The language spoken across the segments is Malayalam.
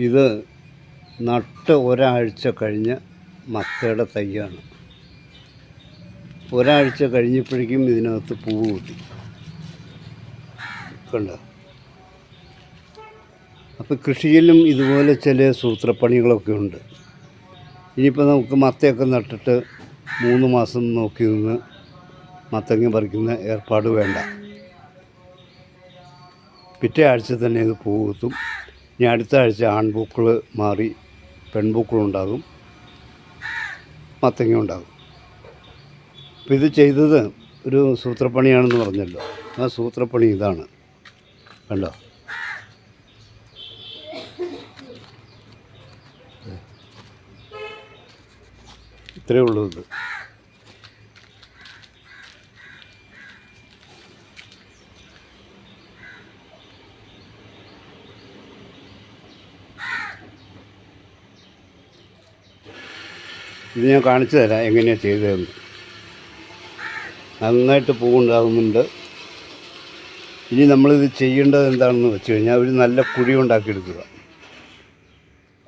ഇത് നട്ട് ഒരാഴ്ച കഴിഞ്ഞ് മത്തയുടെ തൈയാണ്. ഒരാഴ്ച കഴിഞ്ഞപ്പോഴേക്കും ഇതിനകത്ത് പൂവ് കൂട്ടി. കണ്ടോ? അപ്പോൾ കൃഷിയിലും ഇതുപോലെ ചില സൂത്രപ്പണികളൊക്കെ ഉണ്ട്. ഇനിയിപ്പോൾ നമുക്ക് മത്തയൊക്കെ നട്ടിട്ട് മൂന്ന് മാസം നോക്കി നിന്ന് മത്തങ്ങ പറിക്കുന്ന ഏർപ്പാട് വേണ്ട. പിറ്റേ ആഴ്ച തന്നെ ഇത് പൂ കുത്തും. ഇനി അടുത്ത ആഴ്ച ആൺപൂക്കൾ മാറി പെൺപൂക്കളുണ്ടാകും. മത്തങ്ങ ഉണ്ടാകും. അപ്പോൾ ഇത് ചെയ്തത് ഒരു സൂത്രപ്പണിയാണെന്ന് പറഞ്ഞല്ലോ. ആ സൂത്രപ്പണി ഇതാണ്. കണ്ടോ? ഇത്രയേ ഉള്ളൂ ഇത്. ഇത് ഞാൻ കാണിച്ചു തരാം എങ്ങനെയാണ് ചെയ്തതെന്ന്. നന്നായിട്ട് പൂവുണ്ടാകുന്നുണ്ട് ഇനി നമ്മളിത് ചെയ്യേണ്ടത് എന്താണെന്ന് വെച്ച് കഴിഞ്ഞാൽ ഒരു നല്ല കുഴി ഉണ്ടാക്കിയെടുക്കുക.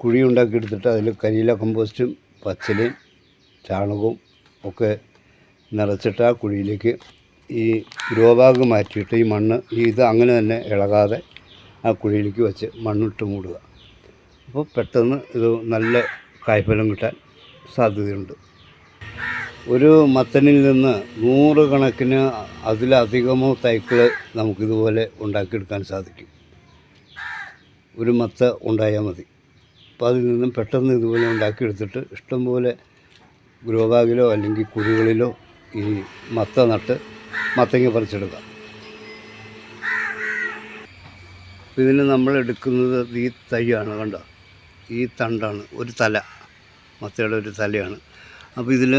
കുഴി ഉണ്ടാക്കിയെടുത്തിട്ട് അതിൽ കരിയില കമ്പോസ്റ്റും പച്ചിലയും ചാണകവും ഒക്കെ നിറച്ചിട്ട് ആ കുഴിയിലേക്ക് ഈ ഗ്രോബാഗ് മാറ്റിയിട്ട് ഈ മണ്ണ് ഈ ഇത് അങ്ങനെ തന്നെ ഇളകാതെ ആ കുഴിയിലേക്ക് വെച്ച് മണ്ണിട്ട് മൂടുക. അപ്പോൾ പെട്ടെന്ന് ഇത് നല്ല കായ്ഫലം കിട്ടാൻ സാധ്യതയുണ്ട്. ഒരു മത്തനിൽ നിന്ന് നൂറുകണക്കിന് അതിലധികമോ തൈക്കൾ നമുക്കിതുപോലെ ഉണ്ടാക്കിയെടുക്കാൻ സാധിക്കും. ഒരു മത്ത ഉണ്ടായാൽ മതി. അപ്പോൾ അതിൽ നിന്നും പെട്ടെന്ന് ഇതുപോലെ ഉണ്ടാക്കിയെടുത്തിട്ട് ഇഷ്ടംപോലെ ഗ്രോ ബാഗിലോ അല്ലെങ്കിൽ കുഴികളിലോ ഈ മത്ത നട്ട് മത്തങ്ങ പറിച്ചെടുക്കാം ഇതിന് നമ്മൾ എടുക്കുന്നത് ഈ തൈയാണ് കണ്ടോ? ഈ തണ്ടാണ്. ഒരു തല. മത്തയുടെ ഒരു തലയാണ്. അപ്പോൾ ഇതിൽ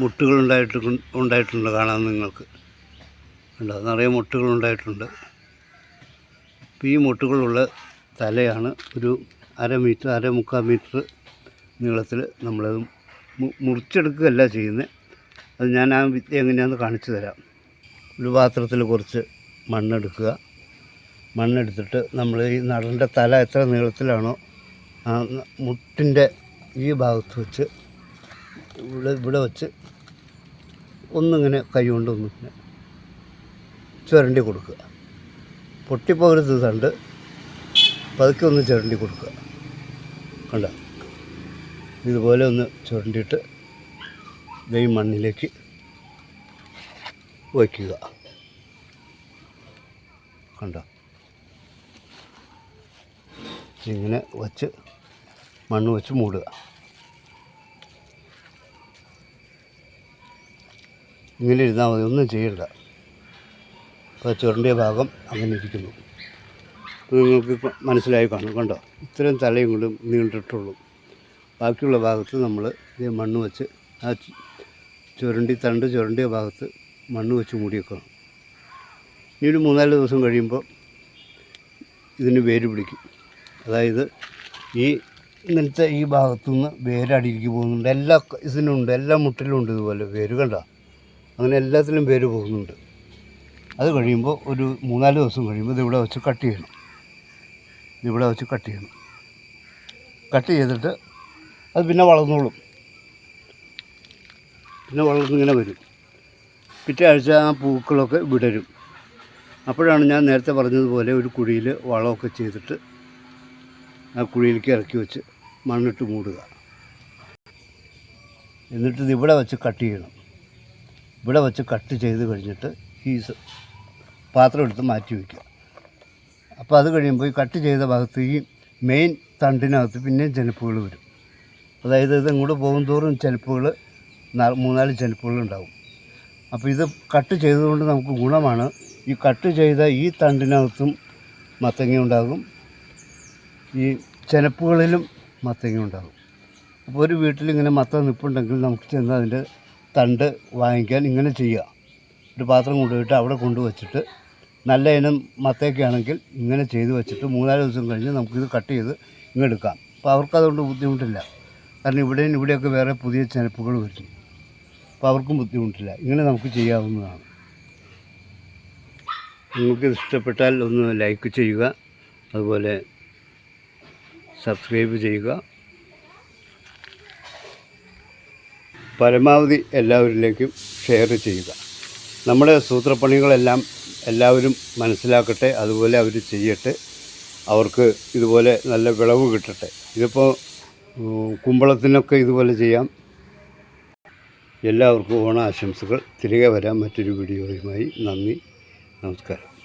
മുട്ടുകൾ ഉണ്ടായിട്ട് ഉണ്ടായിട്ടുണ്ട് കാണാൻ നിങ്ങൾക്ക്. ഉണ്ടോ നിറയെ മുട്ടുകൾ ഉണ്ടായിട്ടുണ്ട്. അപ്പോൾ ഈ മുട്ടുകളുള്ള തലയാണ് ഒരു അര മീറ്റർ അര മുക്കാൽ മീറ്റർ നീളത്തിൽ നമ്മളത് മുറിച്ചെടുക്കുകയല്ല ചെയ്യുന്നത് അത് ഞാൻ ആ വിദ്യ എങ്ങനെയാണെന്ന് കാണിച്ചു തരാം. ഒരു പാത്രത്തിൽ കുറച്ച് മണ്ണെടുക്കുക. മണ്ണെടുത്തിട്ട് നമ്മൾ ഈ നടന്റെ തല എത്ര നീളത്തിലാണോ ആ മുട്ടിന്റെ ഈ ഭാഗത്ത് വെച്ച് ഇവിടെ ഇവിടെ വെച്ച് ഒന്നിങ്ങനെ കൈ കൊണ്ട് ഒന്നിങ്ങനെ ചുരണ്ടി കൊടുക്കുക. പൊട്ടിപ്പോകരുത് തണ്ട്. പതുക്കെ ഒന്ന് ചുരണ്ടി കൊടുക്കുക. കണ്ട? ഇതുപോലെ ഒന്ന് ചുരണ്ടിയിട്ട് ദൈ മണ്ണിലേക്ക് വയ്ക്കുക. കണ്ട? ഇങ്ങനെ വച്ച് മണ്ണ് വെച്ച് മൂടുക. ഇങ്ങനെ ഇരുന്നാൽ മതി ഒന്നും ചെയ്യണ്ട അപ്പോൾ ചുരണ്ടിയ ഭാഗം അങ്ങനെ ഇരിക്കുന്നു. നിങ്ങൾക്ക് മനസ്സിലായി കാണും. കണ്ടോ? ഇത്രയും തലയും കൊണ്ടും നീണ്ടിട്ടുള്ളൂ. ബാക്കിയുള്ള ഭാഗത്ത് നമ്മൾ ഇതേ മണ്ണ് വെച്ച് ആ ചുരണ്ടി തണ്ട് ചുരണ്ടിയ ഭാഗത്ത് മണ്ണ് വെച്ച് മൂടി വെക്കണം ഇനി ഒരു മൂന്നാൽ ദിവസം കഴിയുമ്പോൾ ഇതിന് വേര് പിടിക്കും. അതായത് ഈ ഇങ്ങനത്തെ ഈ ഭാഗത്തുനിന്ന് വേര് അടിയിലേക്ക് പോകുന്നുണ്ട്. എല്ലാ ഇതിനുണ്ട് എല്ലാ മുട്ടിലും ഉണ്ട് ഇതുപോലെ വേര്. കണ്ട? അങ്ങനെ എല്ലാത്തിലും വേര് പോകുന്നുണ്ട്. അത് കഴിയുമ്പോൾ ഒരു മൂന്നാൽ ദിവസം കഴിയുമ്പോൾ ഇതിവിടെ വെച്ച് കട്ട് ചെയ്യണം. ഇതിവിടെ വെച്ച് കട്ട് ചെയ്യണം. കട്ട് ചെയ്തിട്ട് അത് പിന്നെ വളർന്നോളും. പിന്നെ വളർന്നിങ്ങനെ വരും. പിറ്റേ ആഴ്ച ആ പൂക്കളൊക്കെ വിടരും. അപ്പോഴാണ് ഞാൻ നേരത്തെ പറഞ്ഞതുപോലെ ഒരു കുഴിയിൽ വളമൊക്കെ ചെയ്തിട്ട് ആ കുഴിയിലേക്ക് ഇറക്കി വെച്ച് മണ്ണിട്ട് മൂടുക. എന്നിട്ട് ഇവിടെ വെച്ച് കട്ട് ചെയ്യണം. ഇവിടെ വെച്ച് കട്ട് ചെയ്ത് കഴിഞ്ഞിട്ട് ഈ പാത്രം എടുത്ത് മാറ്റി വയ്ക്കുക. അപ്പോൾ അത് കഴിയുമ്പോൾ ഈ കട്ട് ചെയ്ത ഭാഗത്ത് ഈ മെയിൻ തണ്ടിനകത്ത് പിന്നെയും ചെനപ്പുകൾ വരും. അതായത് ഇത് ഇങ്ങോട്ട് പോകും തോറും ചെനപ്പുകൾ മൂന്നാൽ ചെനപ്പുകൾ ഉണ്ടാകും അപ്പോൾ ഇത് കട്ട് ചെയ്തതുകൊണ്ട് നമുക്ക് ഗുണമാണ് ഈ കട്ട് ചെയ്ത ഈ തണ്ടിനകത്തും മത്തങ്ങ ഉണ്ടാകും. ഈ ചെനപ്പുകളിലും മത്തങ്ങ ഉണ്ടാകും. അപ്പോൾ ഒരു വീട്ടിൽ ഇങ്ങനെ മത്ത നിൽപ്പുണ്ടെങ്കിൽ നമുക്ക് ചെന്ന് അതിന്റെ തണ്ട് വാങ്ങിക്കാൻ ഇങ്ങനെ ചെയ്യുക. ഒരു പാത്രം കൊണ്ടുപോയിട്ട് അവിടെ കൊണ്ടുവച്ചിട്ട് നല്ല ഇനം മത്തയൊക്കെയാണെങ്കിൽ ഇങ്ങനെ ചെയ്തു വെച്ചിട്ട് മൂന്നാൽ ദിവസം കഴിഞ്ഞ് നമുക്കിത് കട്ട് ചെയ്ത് ഇങ്ങെടുക്കാം അപ്പോൾ അവർക്കതുകൊണ്ട് ബുദ്ധിമുട്ടില്ല. കാരണം ഇവിടെയും ഇവിടെയൊക്കെ വേറെ പുതിയ ചെനപ്പുകൾ വരും അപ്പോൾ അവർക്കും ബുദ്ധിമുട്ടില്ല. ഇങ്ങനെ നമുക്ക് ചെയ്യാവുന്നതാണ്. നിങ്ങൾക്ക് ഇഷ്ടപ്പെട്ടാൽ ഒന്ന് ലൈക്ക് ചെയ്യുക. അതുപോലെ സബ്സ്ക്രൈബ് ചെയ്യുക. പരമാവധി എല്ലാവരിലേക്കും ഷെയർ ചെയ്യുക. നമ്മുടെ സൂത്രപ്പണികളെല്ലാം എല്ലാവരും മനസ്സിലാക്കട്ടെ അതുപോലെ അവർ ചെയ്യട്ടെ. അവർക്ക് ഇതുപോലെ നല്ല വിളവ് കിട്ടട്ടെ. ഇതിപ്പോൾ കുമ്പളത്തിനൊക്കെ ഇതുപോലെ ചെയ്യാം. എല്ലാവർക്കും ഓണാശംസകൾ. തിരികെ വരാം മറ്റൊരു വീഡിയോയുമായി നന്ദി നമസ്കാരം.